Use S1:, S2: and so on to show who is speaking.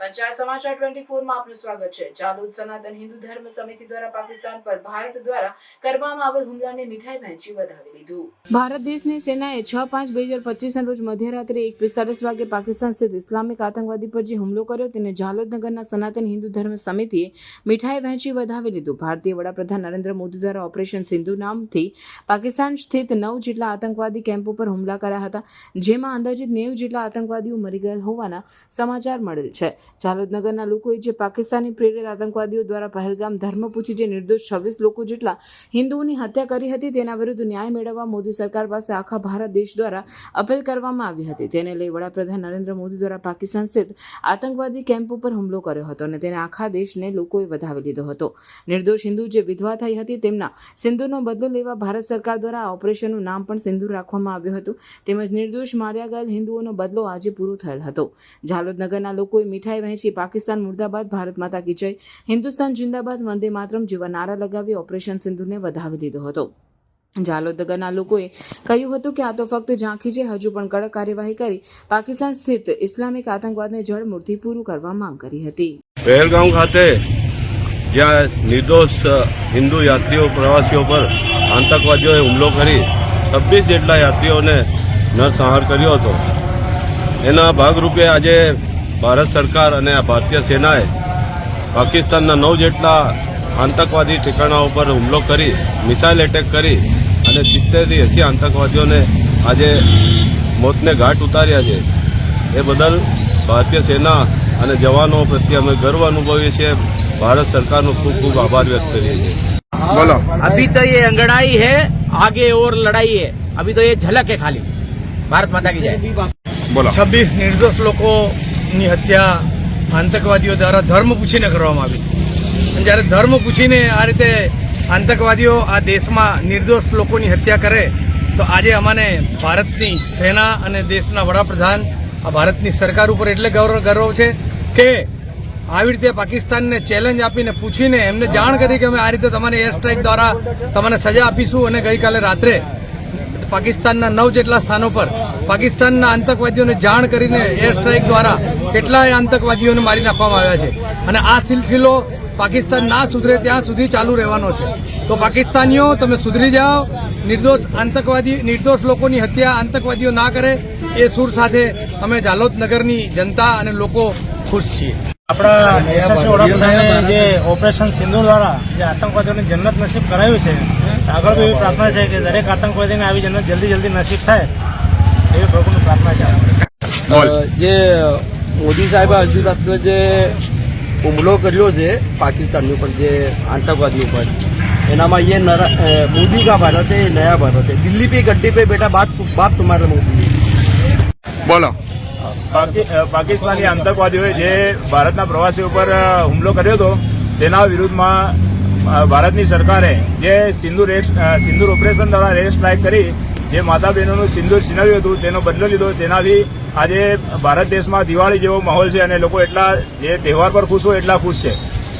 S1: પંચાયત સમાચાર ટ્વેન્ટી ફોરમાં આપનું સ્વાગત છે. જાલોદ સનાતન હિન્દુ ધર્મ સમિતિ દ્વારા પાકિસ્તાન પર ભારત દ્વારા કરવામાં આવેલ હુમલાને મીઠાઈ વહેંચી વધાવી લીધું. ભારત દેશની સેનાએ છ પાંચ બે હજાર પચીસના રોજ મધ્યરાત્રે એક પિસ્તાલીસ વાગે પાકિસ્તાન સ્થિત ઇસ્લામિક આતંકવાદી પર જે હુમલો કર્યો તેને જાલોદ નગરના સનાતન હિન્દુ ધર્મ સમિતિએ મીઠાઈ વહેંચી વધાવી લીધું. ભારતીય વડાપ્રધાન નરેન્દ્ર મોદી દ્વારા ઓપરેશન સિંધુ નામથી પાકિસ્તાન સ્થિત નવ જેટલા આતંકવાદી કેમ્પો પર હુમલા કર્યા હતા, જેમાં અંદાજિત નેવું જેટલા આતંકવાદીઓ મરી ગયેલ હોવાના સમાચાર મળેલ છે. જાલોદ નગરના લોકોએ જે પાકિસ્તાની પ્રેરિત આતંકવાદીઓ દ્વારા પહેલગામ ધર્મ પૂછી જે નિર્દોષ છવ્વીસ લોકો જેટલા હિન્દુઓની હત્યા કરી હતી તેના વિરુદ્ધ ન્યાય મેળવવા મોદી સરકાર પાસે આખા ભારત દેશ દ્વારા અપીલ કરવામાં આવી હતી. તેને લઈ વડાપ્રધાન નરેન્દ્ર મોદી દ્વારા પાકિસ્તાન સ્થિત આતંકવાદી કેમ્પ ઉપર હુમલો કર્યો હતો અને તેને આખા દેશને લોકોએ વધાવી લીધો હતો. નિર્દોષ હિન્દુ જે વિધવા થઈ હતી તેમના સિંધુનો બદલો લેવા ભારત સરકાર દ્વારા આ ઓપરેશનનું નામ પણ સિંધુ રાખવામાં આવ્યું હતું. તેમજ નિર્દોષ માર્યા ગયેલ હિન્દુઓનો બદલો આજે પૂરો થયેલ હતો. જાલોદનગરના લોકોએ મીઠાઈ વહેંચી પાકિસ્તાન મુર્દાબાદ, ભારત માતા કી જય. હિન્દુસ્તાન જિંદાબાદ વંદે માતરમ જેવા નારા લગાવી ઓપરેશન સિંધુને વધાવી દીધો હતો. જાલોદગરના લોકોએ કહ્યું હતું કે આ તો ફક્ત ઝાંખી છે, હજુ પણ કડક કાર્યવાહી કરી પાકિસ્તાન સ્થિત ઇસ્લામિક આતંકવાદને જળમૂળથી પૂરું કરવા માંગ કરી હતી.
S2: પહેલગામ ખાતે જ્યાં નિર્દોષ હિન્દુ યાત્રીઓ, પ્રવાસીઓ પર આતંકવાદીઓએ હુમલો કરી છવ્વીસ જેટલા યાત્રીઓને નરસંહાર કર્યો હતો. એના ભાગરૂપે આજે ભારત સરકાર અને આ ભારતીય સેનાએ પાકિસ્તાનના નવ જેટલા આતંકવાદી ઠેકાણાઓ પર હુમલો કરી મિસાઇલ એટેક કરી અને સિત્તેરથી એંસી આતંકવાદીઓને આજે મોતને ઘાટ ઉતાર્યા છે. એ બદલ ભારતીય સેના અને જવાનો પ્રત્યે અમે ગર્વ અનુભવીએ છીએ. ભારત સરકારનો ખૂબ ખૂબ આભાર વ્યક્ત કરીએ છીએ.
S3: બોલો.
S4: અભી તો એ અંગડાઈ હે આગે ઓર લડાઈ હે. અભી તો એ ઝલક હે ખાલી. ભારત માતા કી જય.
S3: બોલો.
S5: છવ્વીસ નિર્દોષ લોકો લોકોની હત્યા આતંકવાદીઓ દ્વારા ધર્મ પૂછીને કરવામાં આવી. અને જ્યારે ધર્મ પૂછીને આ રીતે આતંકવાદીઓ આ દેશમાં નિર્દોષ લોકોની હત્યા કરે, તો આજે અમને ભારતની સેના અને દેશના વડાપ્રધાન, આ ભારતની સરકાર ઉપર એટલે ગૌરવ ગૌરવ છે કે આવી રીતે પાકિસ્તાનને ચેલેન્જ આપીને પૂછીને એમને જાણ કરી કે અમે આ રીતે તમારે એર સ્ટ્રાઇક દ્વારા તમને સજા આપીશું અને ગઈકાલે રાત્રે પાકિસ્તાનના નવ જેટલા સ્થાનો પર પાકિસ્તાનના આતંકવાદીઓને જાણ કરીને એર સ્ટ્રાઇક દ્વારા કેટલાય આતંકવાદીઓને મારી નાખવામાં આવ્યા છે. અને આ સિલસિલો પાકિસ્તાન ના સુધરે ત્યાં સુધી ચાલુ રહેવાનો છે. તો પાકિસ્તાનીઓ, તમે સુધરી જાઓ. નિર્દોષ આતંકવાદી, નિર્દોષ લોકોની હત્યા આતંકવાદીઓ ના કરે. એ સૂર સાથે અમે જાલોદ નગરની જનતા અને લોકો ખુશ છીએ.
S6: આપણા યશસ્વી વડાપ્રધાને જે ઓપરેશન સિંધુ દ્વારા જે આતંકવાદીઓને જન્નત નસીબ કરાયું છે આગળ એવી પ્રાર્થના છે કે દરેક આતંકવાદીને આવી જન્નત જલ્દી જલ્દી નસીબ થાય એવી પ્રભુની પ્રાર્થના છે
S7: જે મોદી સાહેબ હજુ રાત્રે જે હુમલો કર્યો છે પાકિસ્તાનની ઉપર જે આતંકવાદી ઉપર એનામાં એ મોદી કા ભારત હે નયા ભારત હે. દિલ્હી પે ગડ્ઢે પે બેટા બાત બાત તુમ્હારા મોદી
S3: બોલો.
S8: પાકિસ્તાની આતંકવાદીઓએ જે ભારતના પ્રવાસીઓ પર હુમલો કર્યો હતો તેના વિરુદ્ધમાં ભારતની સરકારે જે સિંધુ રેસ અ, ઓપરેશન દ્વારા રેસ સ્ટ્રાઇક કરી જે માતા બહેનોનું સિંદુર છીનવ્યું હતું તેનો બદલો લીધો. તેનાથી આજે ભારત દેશમાં દિવાળી જેવો માહોલ છે અને લોકો એટલા જે તહેવાર પર ખુશ હોય એટલા ખુશ છે.